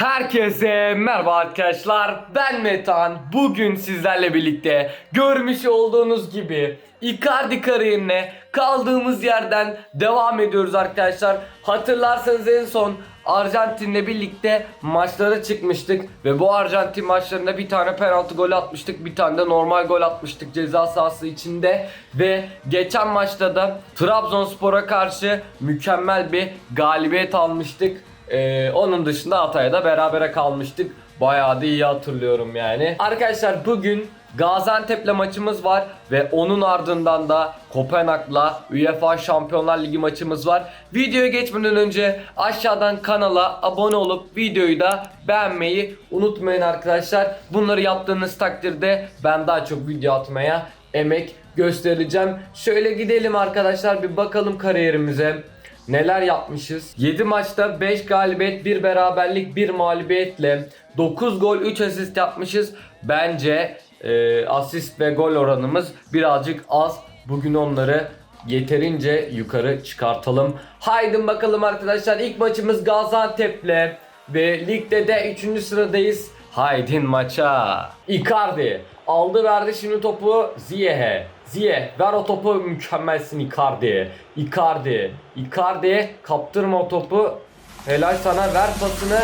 Herkese merhaba arkadaşlar. Ben Metan. Bugün sizlerle birlikte görmüş olduğunuz gibi Icardi kariyerine kaldığımız yerden devam ediyoruz arkadaşlar. Hatırlarsanız en son Arjantin'le birlikte maçlara çıkmıştık ve bu Arjantin maçlarında bir tane penaltı golü atmıştık, bir tane de normal gol atmıştık ceza sahası içinde ve geçen maçta da Trabzonspor'a karşı mükemmel bir galibiyet almıştık. Ee, onun dışında Hatay'da da berabere kalmıştık. Bayağı da iyi hatırlıyorum yani. Arkadaşlar bugün Gaziantep'le maçımız var ve onun ardından da Kopenhag'la UEFA Şampiyonlar Ligi maçımız var. Videoya geçmeden önce aşağıdan kanala abone olup videoyu da beğenmeyi unutmayın arkadaşlar. Bunları yaptığınız takdirde ben daha çok video atmaya emek göstereceğim. Şöyle gidelim arkadaşlar bir bakalım kariyerimize. Neler yapmışız? 7 maçta 5 galibiyet, 1 beraberlik, 1 mağlubiyetle 9 gol, 3 asist yapmışız. Bence e, asist ve gol oranımız birazcık az. Bugün onları yeterince yukarı çıkartalım. Haydi bakalım arkadaşlar. İlk maçımız Gaziantep'le ve ligde de 3. sıradayız. Haydin maça. Icardi aldı verdi şimdi topu Ziyeh'e. Ziyeh ver o topu mükemmelsin Icardi. Icardi. Icardi kaptırma o topu. Helal sana ver pasını.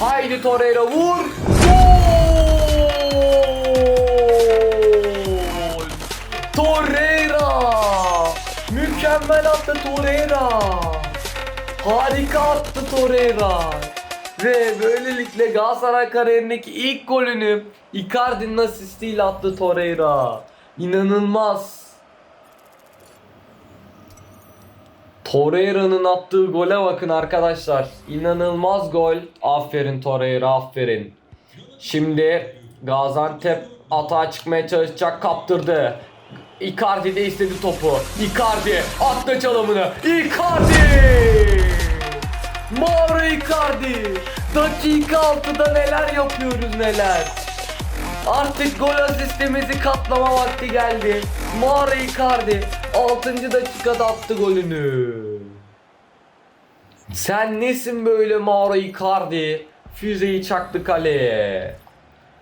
Haydi Torreira vur. Gol! Torreira! Mükemmel attı Torreira. Harika attı Torreira. Ve böylelikle Galatasaray kariyerindeki ilk golünü Icardi'nin asistiyle attı Torreira. İnanılmaz. Torreira'nın attığı gole bakın arkadaşlar. İnanılmaz gol. Aferin Torreira aferin. Şimdi Gaziantep atağa çıkmaya çalışacak kaptırdı. Icardi de istedi topu. Icardi attı çalımını. Icardi! Mauro Icardi! Dakika 6'da neler yapıyoruz neler. Artık gol asistimizi katlama vakti geldi. Mauro Icardi 6. dakikada attı golünü. Sen nesin böyle Mauro Icardi? Füzeyi çaktı kaleye.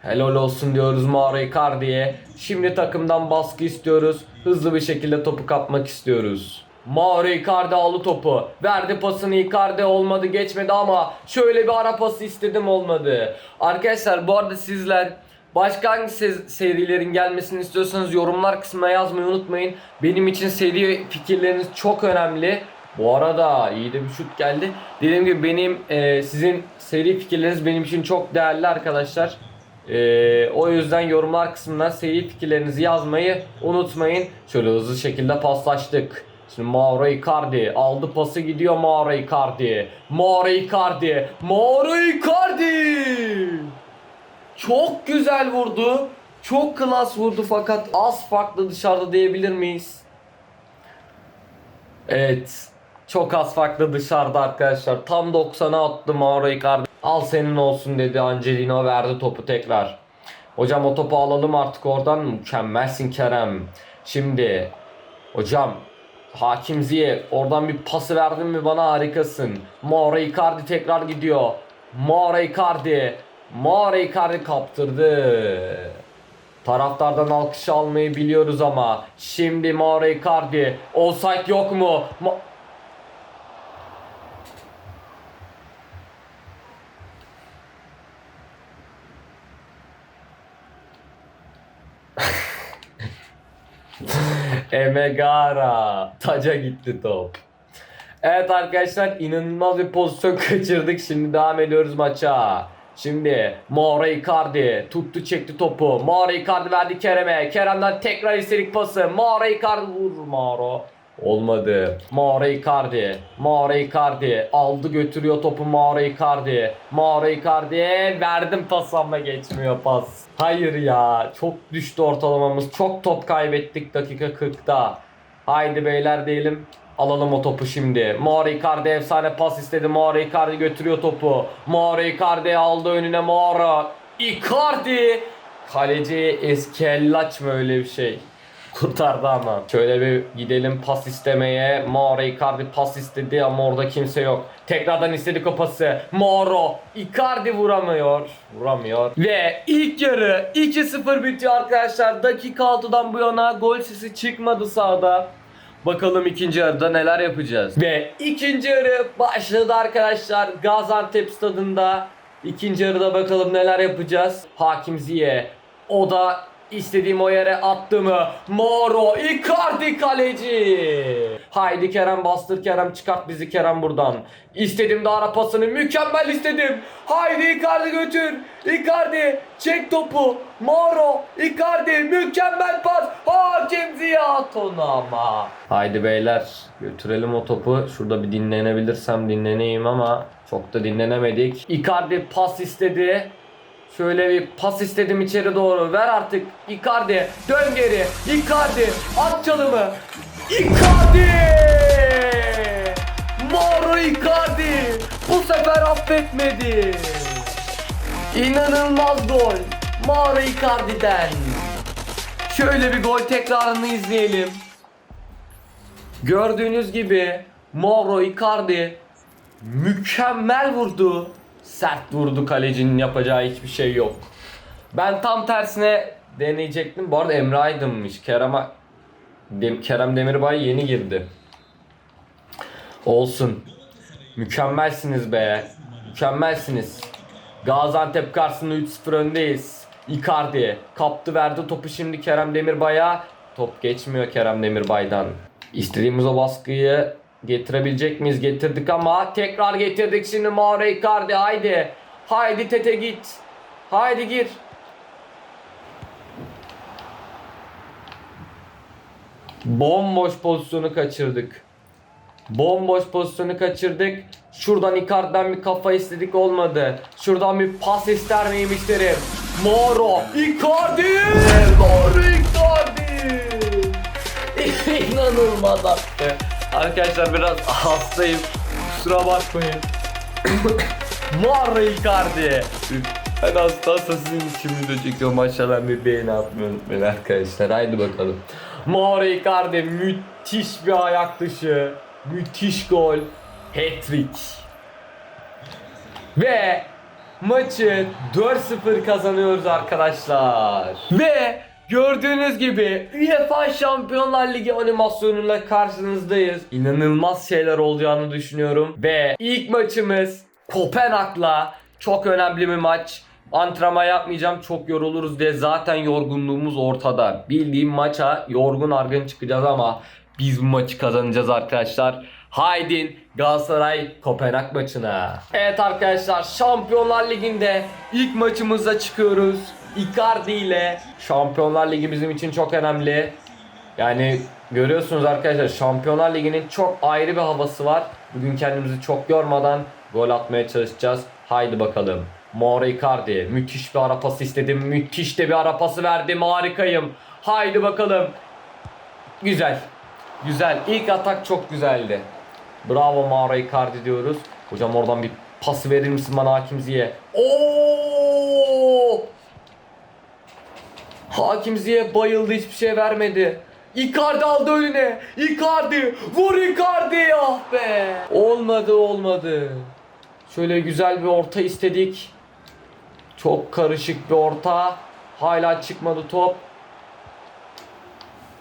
Helal olsun diyoruz Mauro Icardi'ye. Şimdi takımdan baskı istiyoruz. Hızlı bir şekilde topu kapmak istiyoruz. Mauro Icardi aldı topu. Verdi pasını Icardi olmadı geçmedi ama şöyle bir ara pası istedim olmadı. Arkadaşlar bu arada sizler Başka hangi se- serilerin gelmesini istiyorsanız yorumlar kısmına yazmayı unutmayın. Benim için seri fikirleriniz çok önemli. Bu arada iyi de bir şut geldi. Dediğim gibi benim e, sizin seri fikirleriniz benim için çok değerli arkadaşlar. E, o yüzden yorumlar kısmına seri fikirlerinizi yazmayı unutmayın. Şöyle hızlı şekilde paslaştık. Şimdi Mauro Icardi aldı pası gidiyor Mauro Icardi. Mauro Icardi. Mauro Icardi. Çok güzel vurdu. Çok klas vurdu fakat az farklı dışarıda diyebilir miyiz? Evet. Çok az farklı dışarıda arkadaşlar. Tam 90'a attı Mauro Icardi. Al senin olsun dedi Angelino verdi topu tekrar. Hocam o topu alalım artık oradan. Mükemmelsin Kerem. Şimdi hocam Hakim Ziye oradan bir pası verdin mi bana harikasın. Mauro Icardi tekrar gidiyor. Mauro Icardi. Mauro Icardi kaptırdı. Taraftardan alkış almayı biliyoruz ama şimdi Mauro Icardi offside yok mu? Ma- Emegara. Taca gitti top. Evet arkadaşlar inanılmaz bir pozisyon kaçırdık. Şimdi devam ediyoruz maça. Şimdi Mauro Icardi tuttu çekti topu. Mauro Icardi verdi Kerem'e. Kerem'den tekrar istedik pası. Mauro Icardi vur Mauro. Olmadı. Mauro Icardi. Mauro Icardi aldı götürüyor topu Mauro Icardi. Mauro Icardi'ye verdim pas ama geçmiyor pas. Hayır ya çok düştü ortalamamız. Çok top kaybettik dakika 40'ta. Haydi beyler diyelim. Alalım o topu şimdi. Mauro Icardi efsane pas istedi. Mauro Icardi götürüyor topu. Mauro Icardi aldı önüne Mauro. Icardi. Kaleci Eskellaç mı öyle bir şey? Kurtardı ama. Şöyle bir gidelim pas istemeye. Mauro Icardi pas istedi ama orada kimse yok. Tekrardan istedik o pası. Mauro Icardi vuramıyor. Vuramıyor. Ve ilk yarı 2-0 bitiyor arkadaşlar. Dakika 6'dan bu yana gol sesi çıkmadı sahada. Bakalım ikinci yarıda neler yapacağız. Ve ikinci yarı başladı arkadaşlar. Gaziantep stadında. İkinci yarıda bakalım neler yapacağız. Hakim Ziye. O da istediğim o yere attı mı? Moro Icardi kaleci. Haydi Kerem bastır Kerem çıkart bizi Kerem buradan. İstedim de ara pasını mükemmel istedim. Haydi Icardi götür. Icardi çek topu. Moro Icardi mükemmel pas. Hakim Ziya at onu ama. Haydi beyler götürelim o topu. Şurada bir dinlenebilirsem dinleneyim ama çok da dinlenemedik. Icardi pas istedi. Şöyle bir pas istedim içeri doğru. Ver artık. Icardi. Dön geri. Icardi. At çalımı. Icardi. Mauro Icardi. Bu sefer affetmedi. İnanılmaz gol. Mauro Icardi'den. Şöyle bir gol tekrarını izleyelim. Gördüğünüz gibi Mauro Icardi mükemmel vurdu. Sert vurdu kalecinin yapacağı hiçbir şey yok. Ben tam tersine deneyecektim. Bu arada Emre Aydın'mış. Kerem, Kerem Demirbay yeni girdi. Olsun. Mükemmelsiniz be. Mükemmelsiniz. Gaziantep karşısında 3-0 öndeyiz. Icardi kaptı verdi topu şimdi Kerem Demirbay'a. Top geçmiyor Kerem Demirbay'dan. İstediğimiz o baskıyı getirebilecek miyiz? Getirdik ama tekrar getirdik şimdi Mauro Icardi haydi. Haydi Tete git. Haydi gir. Bomboş pozisyonu kaçırdık. Bomboş pozisyonu kaçırdık. Şuradan Icardi'den bir kafa istedik olmadı. Şuradan bir pas ister miymiş derim. Moro Icardi! Moro Icardi! İnanılmaz attı. Arkadaşlar biraz hastayım. Kusura bakmayın. Moro Icardi! Ben hasta hasta sizin için video çekiyorum. Aşağıdan bir beğeni atmayı unutmayın arkadaşlar. Haydi bakalım. Mauro Icardi müthiş bir ayak dışı. Müthiş gol. Hat-trick. Ve maçı 4-0 kazanıyoruz arkadaşlar. Ve gördüğünüz gibi UEFA Şampiyonlar Ligi animasyonuyla karşınızdayız. İnanılmaz şeyler olacağını düşünüyorum. Ve ilk maçımız Kopenhag'la çok önemli bir maç. Antrenman yapmayacağım çok yoruluruz diye zaten yorgunluğumuz ortada. Bildiğim maça yorgun argın çıkacağız ama biz bu maçı kazanacağız arkadaşlar. Haydin Galatasaray Kopenhag maçına. Evet arkadaşlar Şampiyonlar Ligi'nde ilk maçımıza çıkıyoruz. Icardi ile Şampiyonlar Ligi bizim için çok önemli. Yani görüyorsunuz arkadaşlar Şampiyonlar Ligi'nin çok ayrı bir havası var. Bugün kendimizi çok yormadan gol atmaya çalışacağız. Haydi bakalım. Mauro Icardi müthiş bir ara pası istedim. Müthiş de bir ara pası verdim. Harikayım. Haydi bakalım. Güzel. Güzel. İlk atak çok güzeldi. Bravo Mauro Icardi diyoruz. Hocam oradan bir pas verir misin bana Hakim Ziye? Oo! Hakim Ziye bayıldı hiçbir şey vermedi. Icardi aldı önüne. Icardi. Vur Icardi. Ah be. Olmadı olmadı. Şöyle güzel bir orta istedik. Çok karışık bir orta. Hala çıkmadı top.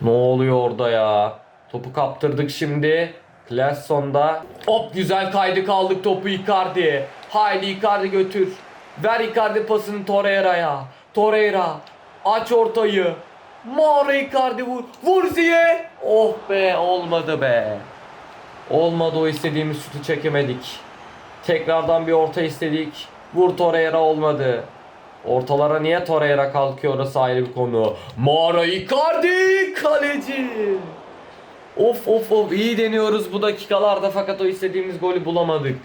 Ne oluyor orada ya? Topu kaptırdık şimdi. Classon'da. Hop güzel kaydı kaldık topu Icardi. Haydi Icardi götür. Ver Icardi pasını Torreira'ya. Torreira. Aç ortayı. Mauro Icardi vur. Vur Ziye. Oh be olmadı be. Olmadı o istediğimiz şutu çekemedik. Tekrardan bir orta istedik. Vur Torreira olmadı. Ortalara niye Torreira kalkıyor orası ayrı bir konu. Mauro Icardi kaleci. Of of of iyi deniyoruz bu dakikalarda fakat o istediğimiz golü bulamadık.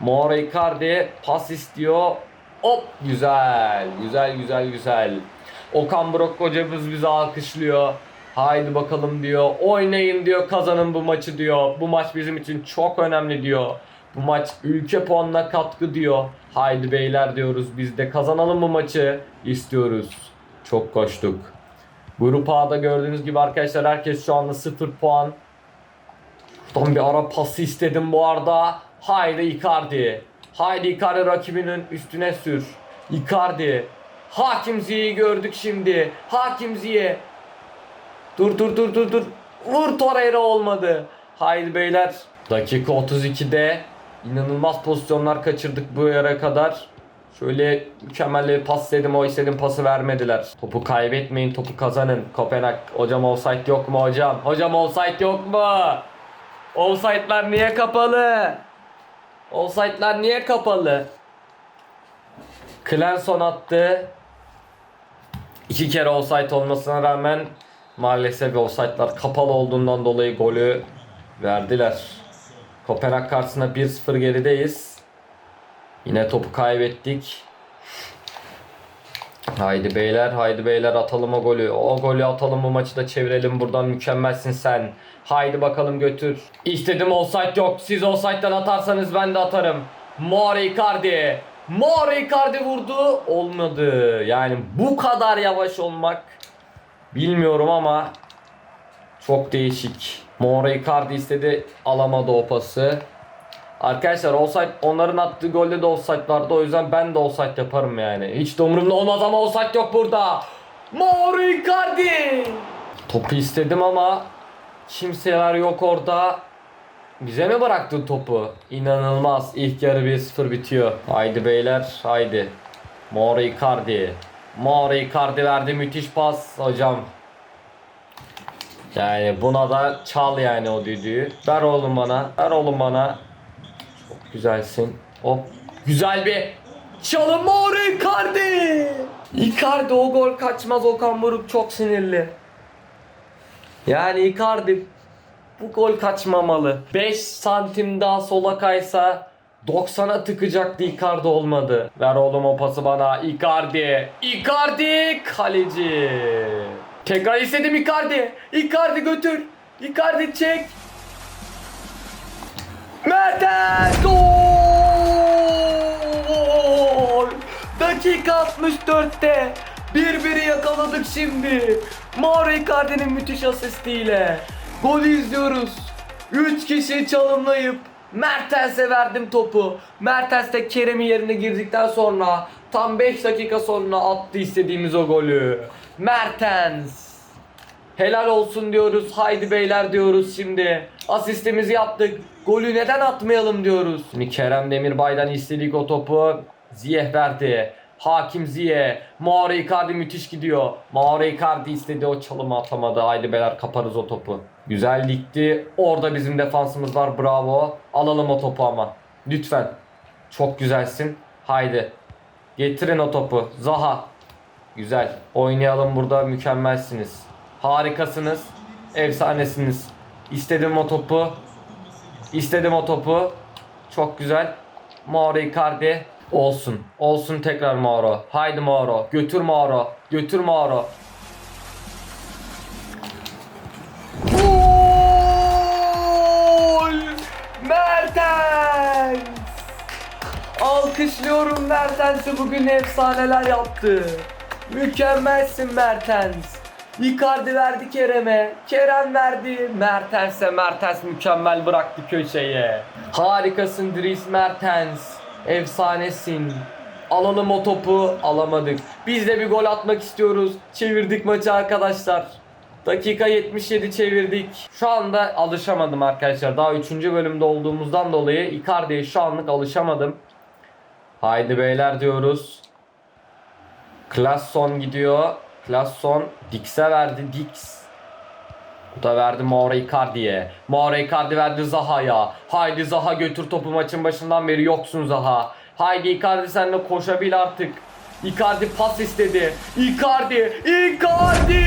Mauro Icardi pas istiyor. Hop güzel güzel güzel güzel. Okan Buruk hocamız bizi alkışlıyor. Haydi bakalım diyor. Oynayın diyor. Kazanın bu maçı diyor. Bu maç bizim için çok önemli diyor. Bu maç ülke puanına katkı diyor. Haydi beyler diyoruz biz de kazanalım bu maçı istiyoruz. Çok koştuk. Grup A'da gördüğünüz gibi arkadaşlar herkes şu anda 0 puan. Şuradan bir ara pası istedim bu arada. Haydi Icardi. Haydi Icardi rakibinin üstüne sür. Icardi. Hakim Ziyech'i gördük şimdi. Hakim Ziyech. Dur dur dur dur dur. Vur Torreira olmadı. Haydi beyler. Dakika 32'de inanılmaz pozisyonlar kaçırdık bu yere kadar. Şöyle mükemmel bir pas istedim o istediğim pası vermediler. Topu kaybetmeyin topu kazanın. Kopenhag hocam offside yok mu hocam? Hocam offside yok mu? Offside'lar niye kapalı? Offside'lar niye kapalı? Clenson attı. İki kere offside olmasına rağmen maalesef offside'lar kapalı olduğundan dolayı golü verdiler. Kopenhag karşısında 1-0 gerideyiz. Yine topu kaybettik. Haydi beyler, haydi beyler atalım o golü. O golü atalım bu maçı da çevirelim buradan mükemmelsin sen. Haydi bakalım götür. İstedim offside yok. Siz offside'dan atarsanız ben de atarım. Mor Icardi. Mor Icardi vurdu. Olmadı. Yani bu kadar yavaş olmak bilmiyorum ama çok değişik. Mor Icardi istedi alamadı o pası. Arkadaşlar offside onların attığı golde de offside vardı o yüzden ben de offside yaparım yani. Hiç de umurumda olmaz ama offside yok burada. Mauro Icardi. Topu istedim ama kimseler yok orada. Bize mi bıraktın topu? İnanılmaz. İlk yarı 1-0 bitiyor. Haydi beyler haydi. Mauro Icardi. Mauro Icardi verdi müthiş pas hocam. Yani buna da çal yani o düdüğü. Ver oğlum bana. Ver oğlum bana. Güzelsin. Hop. Güzel bir çalım Mauro Icardi. Icardi o gol kaçmaz Okan Buruk çok sinirli. Yani Icardi bu gol kaçmamalı. 5 santim daha sola kaysa 90'a tıkacaktı Icardi olmadı. Ver oğlum o pası bana. Icardi. Icardi kaleci. Tekrar istedim Icardi. Icardi götür. Icardi çek. Mertens gol! Dakika 64'te birbiri yakaladık şimdi. Mauro Icardi'nin müthiş asistiyle golü izliyoruz. 3 kişi çalımlayıp Mertens'e verdim topu. Mertens de Kerem'in yerine girdikten sonra tam 5 dakika sonra attı istediğimiz o golü. Mertens. Helal olsun diyoruz. Haydi beyler diyoruz şimdi. Asistimizi yaptık. Golü neden atmayalım diyoruz. Şimdi Kerem Demirbay'dan istedik o topu. Ziyeh verdi. Hakim Ziyeh. Mauro Icardi müthiş gidiyor. Mauro Icardi istedi o çalımı atamadı. Haydi beyler kaparız o topu. Güzel dikti. Orada bizim defansımız var. Bravo. Alalım o topu ama. Lütfen. Çok güzelsin. Haydi. Getirin o topu. Zaha. Güzel. Oynayalım burada. Mükemmelsiniz. Harikasınız. Efsanesiniz. İstedim o topu. İstedim o topu. Çok güzel. Mauro Icardi. Olsun. Olsun tekrar Mauro. Haydi Mauro. Götür Mauro. Götür Mauro. Gol! Mertens! Alkışlıyorum Mertens'i bugün efsaneler yaptı. Mükemmelsin Mertens. Icardi verdi Kerem'e. Kerem verdi Mertens'e. Mertens mükemmel bıraktı köşeye. Harikasın Dries Mertens. Efsanesin. Alalım o topu. Alamadık. Biz de bir gol atmak istiyoruz. Çevirdik maçı arkadaşlar. Dakika 77 çevirdik. Şu anda alışamadım arkadaşlar. Daha 3. bölümde olduğumuzdan dolayı Icardi'ye şu anlık alışamadım. Haydi beyler diyoruz. Klasson gidiyor. Klasson Dix'e verdi. Dix. Bu da verdi Mauro Icardi'ye. Mauro Icardi verdi Zaha'ya. Haydi Zaha götür topu maçın başından beri yoksun Zaha. Haydi Icardi sen de koşabil artık. Icardi pas istedi. Icardi! Icardi!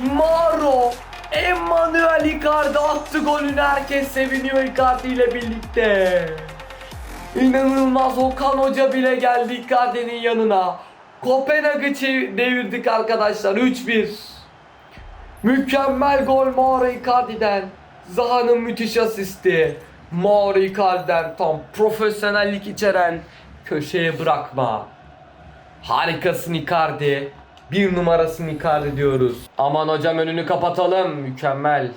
Mauro! Emmanuel Icardi attı golünü. Herkes seviniyor Icardi ile birlikte. İnanılmaz Okan Hoca bile geldi Icardi'nin yanına. Kopenhag'ı devirdik arkadaşlar 3-1. Mükemmel gol Mauro Icardi'den. Zaha'nın müthiş asisti. Mauro Icardi'den tam profesyonellik içeren köşeye bırakma. Harikasın Icardi. Bir numarasın Icardi diyoruz. Aman hocam önünü kapatalım. Mükemmel.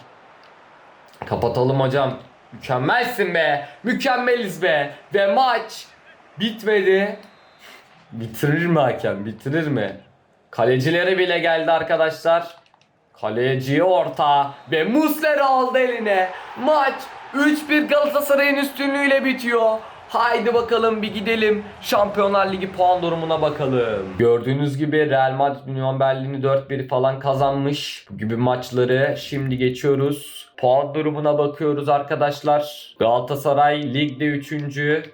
Kapatalım hocam. Mükemmelsin be. Mükemmeliz be. Ve maç bitmedi. Bitirir mi hakem? Bitirir mi? Kalecileri bile geldi arkadaşlar. Kaleci orta ve Muslera aldı eline. Maç 3-1 Galatasaray'ın üstünlüğüyle bitiyor. Haydi bakalım bir gidelim. Şampiyonlar Ligi puan durumuna bakalım. Gördüğünüz gibi Real Madrid Union Berlin'i 4-1 falan kazanmış. Gibi maçları şimdi geçiyoruz. Puan durumuna bakıyoruz arkadaşlar. Galatasaray ligde 3.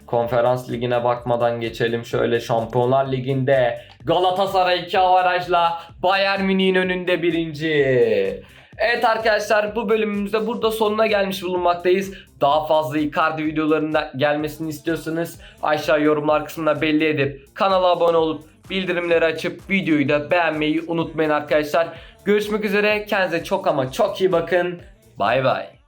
Konferans ligine bakmadan geçelim. Şöyle Şampiyonlar Ligi'nde Galatasaray 2 avarajla Bayern Münih'in önünde birinci. Evet arkadaşlar bu bölümümüzde burada sonuna gelmiş bulunmaktayız. Daha fazla Icardi videolarında gelmesini istiyorsanız aşağı yorumlar kısmına belli edip kanala abone olup bildirimleri açıp videoyu da beğenmeyi unutmayın arkadaşlar. Görüşmek üzere kendinize çok ama çok iyi bakın. Bay bay.